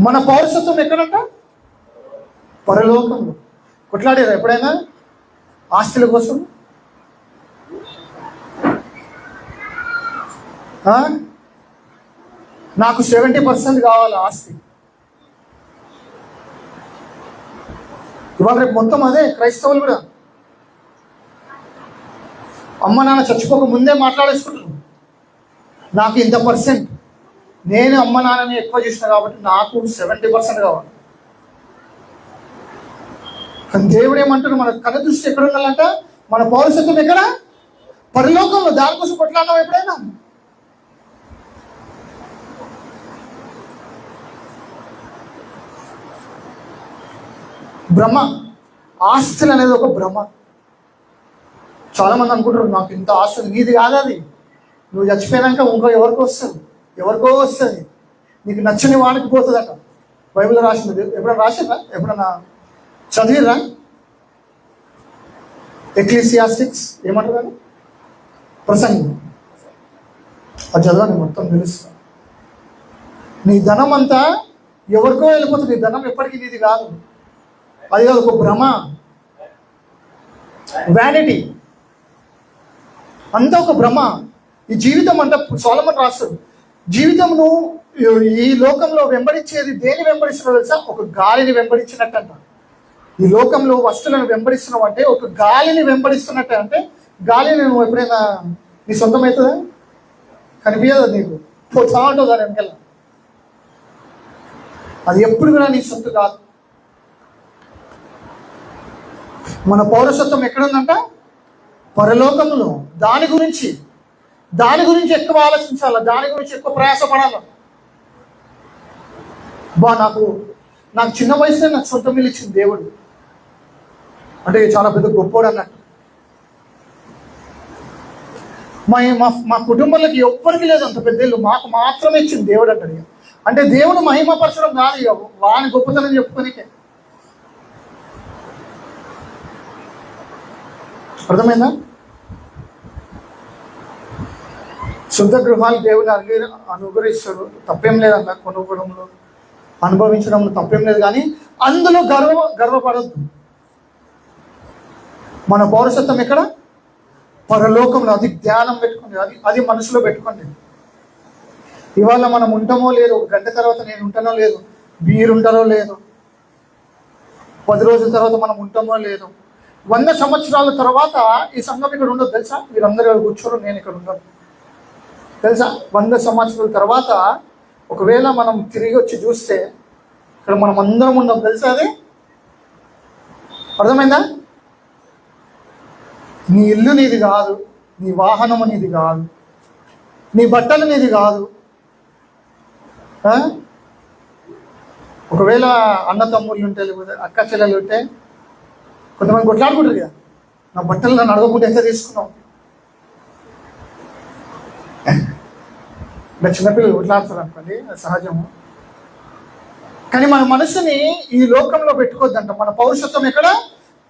మన పౌరసత్వం ఎక్కడంట? పరలోకంలో. కొట్లాడారా ఎప్పుడైనా? ఆస్తుల కోసం? నాకు సెవెంటీ పర్సెంట్ కావాలి ఆస్తి. ఇవాళ రేపు మొత్తం అదే క్రైస్తవులు కూడా. అమ్మ నాన్న చచ్చిపోక ముందే మాట్లాడేసుకుంటారు. నాకు ఇంత పర్సెంట్. నేను అమ్మ నాన్నని ఎక్కువ చూసిన కాబట్టి నాకు సెవెంటీ పర్సెంట్ కావాలి. కానీ దేవుడు ఏమంటాడు? మన కళ దృష్టి ఎక్కడ ఉండాలంట? మన పౌరసత్వం ఎక్కడ? పరిలోకంలో. దానికోసం కొట్లాడినావు ఎప్పుడైనా? భ్రమ ఆస్తులు అనేది ఒక భ్రమ చాలా మంది అనుకుంటారు నాకు ఇంత ఆస్తి నీది కాదు అది. నువ్వు చచ్చిపోయాక ఇంకో ఎవరికి వస్తుంది. ఎవరికో వస్తుంది నీకు నచ్చని వాడికి పోతుందట. బైబిల్ రాసినది ఎప్పుడైనా రాసిందా ఎప్పుడన్నా చదివిరా ఎక్లీసియాస్టిక్స్ ఏమంటారు ప్రసంగం. అది చదవండి మొత్తం తెలుస్తా నీ ధనం అంతా ఎవరికో వెళ్ళిపోతుంది. నీ ధనం ఎప్పటికీ నీది కాదు. అది కాదు ఒక భ్రమ. వ్యానిటీ అంతా ఒక భ్రమ. ఈ జీవితం అంట సోలమన్ రాస్తుంది జీవితంను ఈ లోకంలో వెంబడించేది దేని వెంబడిస్తున్నావు తెలుసా? ఒక గాలిని వెంబడించినట్టు అంట ఈ లోకంలో వస్తువులను వెంబడిస్తున్నావు అంటే ఒక గాలిని వెంబడిస్తున్నట్టు అంటే గాలిని నువ్వు ఎప్పుడైనా నీ సొంతం అవుతుందా కనిపించదు నీకు? పోతా ఉంటుంది దాని వెనకాల అది ఎప్పుడు కూడా నీ సొంత కాదు. మన పౌరసత్వం ఎక్కడుందంట? పరలోకంలో. దాని గురించి దాని గురించి ఎక్కువ ఆలోచించాలి. దాని గురించి ఎక్కువ ప్రయాసపడాలి. బా నాకు నాకు చిన్న వయసులో నాకు సొంత ఇల్లు ఇచ్చింది దేవుడు. అంటే చాలా పెద్ద గొప్పోడు అన్నట్టు మా మా మా కుటుంబంలోకి ఎవ్వరికి లేదు అంత పెద్ద ఇల్లు. మాకు మాత్రమే ఇచ్చింది దేవుడు అంటాడు. అంటే దేవుడు మహిమపరచడం కాదు వాని గొప్పతనం చెప్పుకోనికే. అర్థమైందా? శుద్ధ గృహాలు దేవుడు అనుగ్ర అనుగ్రహిస్తాడు తప్పేం లేదన్న కొనుక్కోవడంలో అనుభవించడంలో తప్పేం లేదు కానీ అందులో గర్వ గర్వపడద్దు. మన పౌరసత్వం ఎక్కడ? పరలోకంలో. అది ధ్యానం పెట్టుకోండి. అది అది మనసులో పెట్టుకోండి. ఇవాళ మనం ఉంటామో లేదు ఒక గంట తర్వాత నేను ఉంటానో లేదు మీరు ఉంటారో లేదు పది రోజుల తర్వాత మనం ఉంటామో లేదు వంద సంవత్సరాల తర్వాత ఈ సంఘం ఇక్కడ ఉండదు తెలుసా? మీరందరూ ఇక్కడ కూర్చోరు నేను ఇక్కడ ఉండను. తెలుసా? వంద సంవత్సరాల తర్వాత ఒకవేళ మనం తిరిగి వచ్చి చూస్తే ఇక్కడ మనం అందరం ఉన్నాం తెలుసా అది? అర్థమైందా? నీ ఇల్లు నీది కాదు నీ వాహనము నీది కాదు నీ బట్టలు నీది కాదు. ఒకవేళ అన్న తమ్ముళ్ళు ఉంటే లేకపోతే అక్క చెల్లెలు ఉంటే కొంతమంది కొట్లాడుకుంటారు కదా. నా బట్టలు నన్ను అడగకుండా ఎంత తీసుకున్నావు? ఇలా చిన్నపిల్లలు ఉట్లాడతారు అనుకోండి సహజము. కానీ మన మనసుని ఈ లోకంలో పెట్టుకోవద్దంట. మన పౌరుషత్వం ఎక్కడ?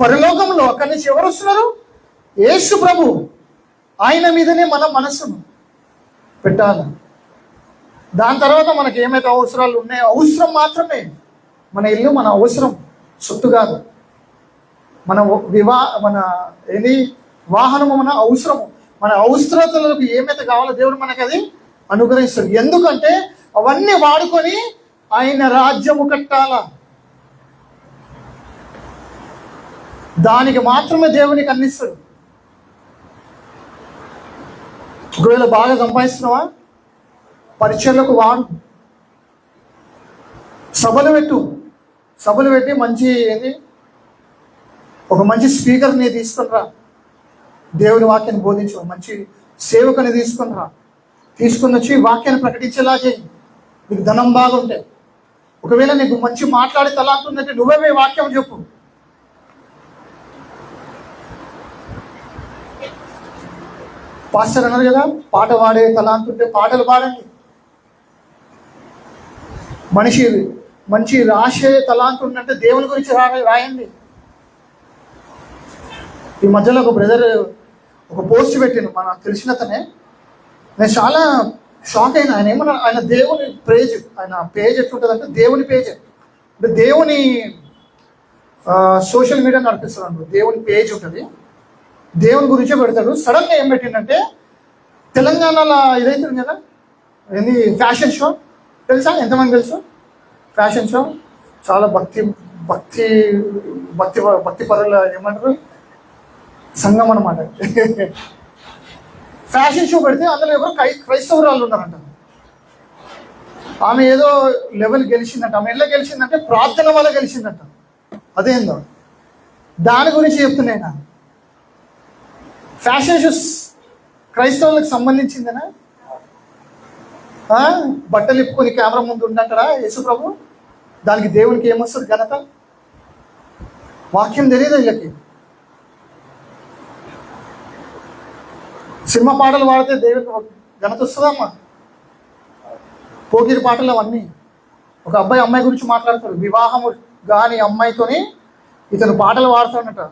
పరలోకంలో. అక్కడి నుంచి ఎవరు వస్తున్నారు? యేసు ప్రభు. ఆయన మీదనే మన మనసును పెట్టాలి. దాని తర్వాత మనకి ఏమైతే అవసరాలు ఉన్నాయో అవసరం మాత్రమే. మన ఇల్లు మన అవసరం సొత్తు కాదు. మన వివా మన ఏది? వాహనము మన అవసరము. మన అవసరతలకు ఏమైతే కావాలో దేవుడు మనకి అది అనుగ్రహిస్తాడు ఎందుకంటే అవన్నీ వాడుకొని ఆయన రాజ్యము కట్టాల. దానికి మాత్రమే దేవునికి అందిస్తాడు ఒకవేళ బాగా సంపాదిస్తున్నావా? పరిచయలకు వాడు. సభలు పెట్టు. సభలు పెట్టి మంచి ఏంటి ఒక మంచి స్పీకర్ని తీసుకుని రా. దేవుని వాక్యాన్ని బోధించు. మంచి సేవకుని తీసుకుని రా. తీసుకుని వచ్చి వాక్యాన్ని ప్రకటించేలా చేయి నీకు ధనం బాగుంటే ఒకవేళ నీకు మంచి మాట్లాడే తలాంత ఉందంటే నువ్వే వాక్యం చెప్పు. పాస్టర్ అన్నారు కదా పాట పాడే తలాంత ఉంటే పాటలు పాడండి. మనిషి మంచి రాసే తలాంత ఉందంటే దేవుని గురించి రాయండి. ఈ మధ్యలో ఒక బ్రదర్ ఒక పోస్ట్ పెట్టాను మన తెలిసినతనే. నేను చాలా షాక్ అయిన. ఆయన ఏమన్నా ఆయన దేవుని పేజ్ ఆయన పేజ్ ఎట్లుంటుందంటే దేవుని పేజ్ అంటే దేవుని సోషల్ మీడియా నడిపిస్తాడు దేవుని పేజ్ ఉంటుంది దేవుని గురించే పెడతాడు. సడన్గా ఏం పెట్టిండంటే తెలంగాణలో ఇదైతుంది కదా ఏంది ఫ్యాషన్ షో తెలుసా? ఎంతమంది తెలుసు? ఫ్యాషన్ షో చాలా భక్తి భక్తి భక్తి భక్తి పరుల ఏమంటారు? సంఘం అనమాట ఫ్యాషన్ షో పెడితే అందులో ఎవరు క్రై క్రైస్తవురాలు ఉన్నారంట. ఆమె ఏదో లెవెల్ గెలిచిందంట. ఆమె ఎలా గెలిచిందంటే ప్రార్థన వల్ల గెలిచిందంట. అదేందో? దాని గురించి చెప్తున్నాయినా ఫ్యాషన్ షోస్ క్రైస్తవులకు సంబంధించిందేనా? బట్టలు ఇప్పుకొని కెమెరా ముందు ఉండక్కడ యేసు ప్రభు దానికి దేవునికి ఏమొస్తుంది ఘనత? వాక్యం తెలియదు వీళ్ళకి? సినిమా పాటలు పాడితే దేవునికి ఘనత వస్తుందమ్మా. పోగిరి పాటలు అవన్నీ. ఒక అబ్బాయి అమ్మాయి గురించి మాట్లాడతారు వివాహము కాని అమ్మాయితోని ఇతను పాటలు పాడుతాడట.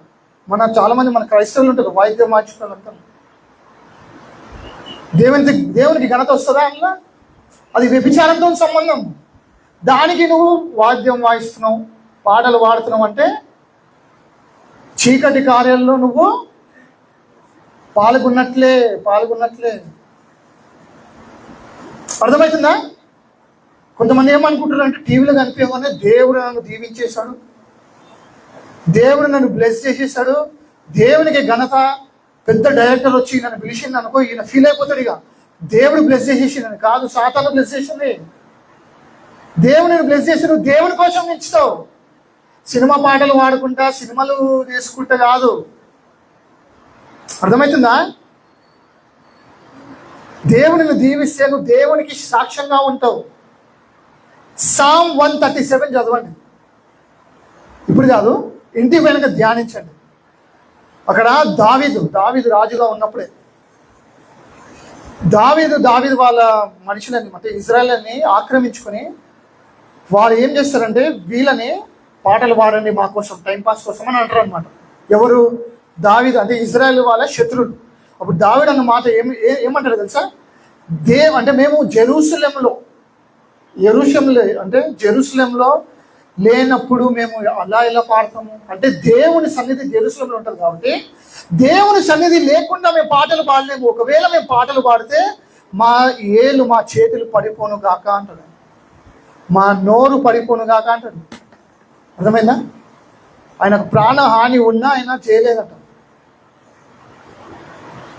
మన చాలామంది మన క్రైస్తవులు ఉంటారు. వాయిద్యం మార్చుకోవాలంటారు. దేవునికి దేవునికి ఘనత వస్తుందా అన్న అది వ్యభిచారంతో సంబంధం. దానికి నువ్వు వాద్యం వాయిస్తున్నావు పాటలు పాడుతున్నావు అంటే చీకటి కార్యాల్లో నువ్వు పాల్గొన్నట్లే పాల్గొన్నట్లే. అర్థమవుతుందా? కొంతమంది ఏమనుకుంటారు అంటే టీవీలో కనిపించగానే దేవుడు నన్ను దీవించేశాడు. దేవుడు నన్ను బ్లెస్ చేసేసాడు దేవునికి ఘనత పెద్ద డైరెక్టర్ వచ్చి నన్ను పిలిచింది అనుకో ఈయన ఫీల్ అయిపోతాడు ఇక. దేవుడు బ్లెస్ చేసేసిందని కాదు సాతాను బ్లెస్ చేసింది. దేవుని బ్లెస్ చేసి దేవుని కోసం నించుతావు. సినిమా పాటలు వాడుకుంటా సినిమాలు చేసుకుంటా కాదు. అర్థమవుతుందా? దేవుని దీవిస్తే నువ్వు దేవునికి సాక్ష్యంగా ఉంటావు. సామ్ వన్ థర్టీ సెవెన్ చదవండి. ఇప్పుడు కాదు ఇంటి వెనక ధ్యానించండి. అక్కడ దావీదు దావీదు రాజుగా ఉన్నప్పుడే. దావీదు దావీదు వాళ్ళ మనుషులని అంటే ఇజ్రాయల్ని ఆక్రమించుకొని వాళ్ళు ఏం చేస్తారంటే వీళ్ళని పాటలు పాడండి మా కోసం టైంపాస్ కోసం అని అంటారు అనమాట ఎవరు? దావీదు అంటే ఇజ్రాయెల్ వాళ్ళ శత్రుడు అప్పుడు దావిడ్ అన్న మాట ఏమి ఏమంటారు తెలుసా? దేవ్ అంటే మేము జెరూసలంలో ఎరుషంలో అంటే జెరూసలంలో లేనప్పుడు మేము అలా ఎలా పాడతాము? అంటే దేవుని సన్నిధి జెరూసలంలో ఉంటుంది కాబట్టి దేవుని సన్నిధి లేకుండా మేము పాటలు పాడలేము. ఒకవేళ మేము పాటలు పాడితే మా ఏలు మా చేతులు పడిపోను గాక అంటాడు. మా నోరు పడిపోను గాక అంటాడు. అర్థమైందా? ఆయనకు ప్రాణహాని ఉన్నా ఆయన చేయలేదట.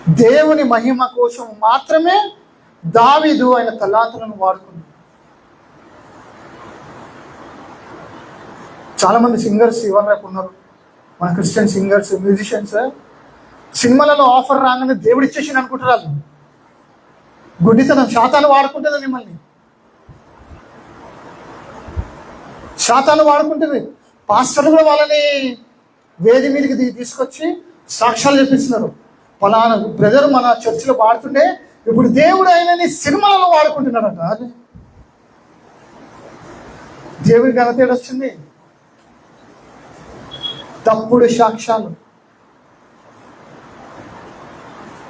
దేవుని మహిమ కోసం మాత్రమే దావిదు ఆయన తలాంతులను వాడుకున్నాడు. చాలా మంది సింగర్స్ ఇవాళ రేపు ఉన్నారు. మన క్రిస్టియన్ సింగర్స్ మ్యూజిషియన్స్ సినిమాలలో ఆఫర్ రాగానే దేవుడు ఇచ్చేసి అనుకుంటారు గుడ్డితనం శాతాలు వాడుకుంటుంది మిమ్మల్ని. శాతాలు వాడుకుంటుంది. పాస్టర్లు కూడా వాళ్ళని వేది మీదకి తీసుకొచ్చి సాక్ష్యాలు చెప్పిస్తున్నారు. ఫలానా బ్రదర్ మన చర్చిలో వాడుతుంటే ఇప్పుడు దేవుడు ఆయనని సినిమాలలో వాడుకుంటున్నాడట. అది దేవుడి ఘనత వచ్చింది. తప్పుడు సాక్ష్యాలు.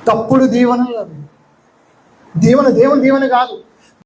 తప్పుడు దీవెనలు అవి. దీవెన దేవుని దీవెన కాదు.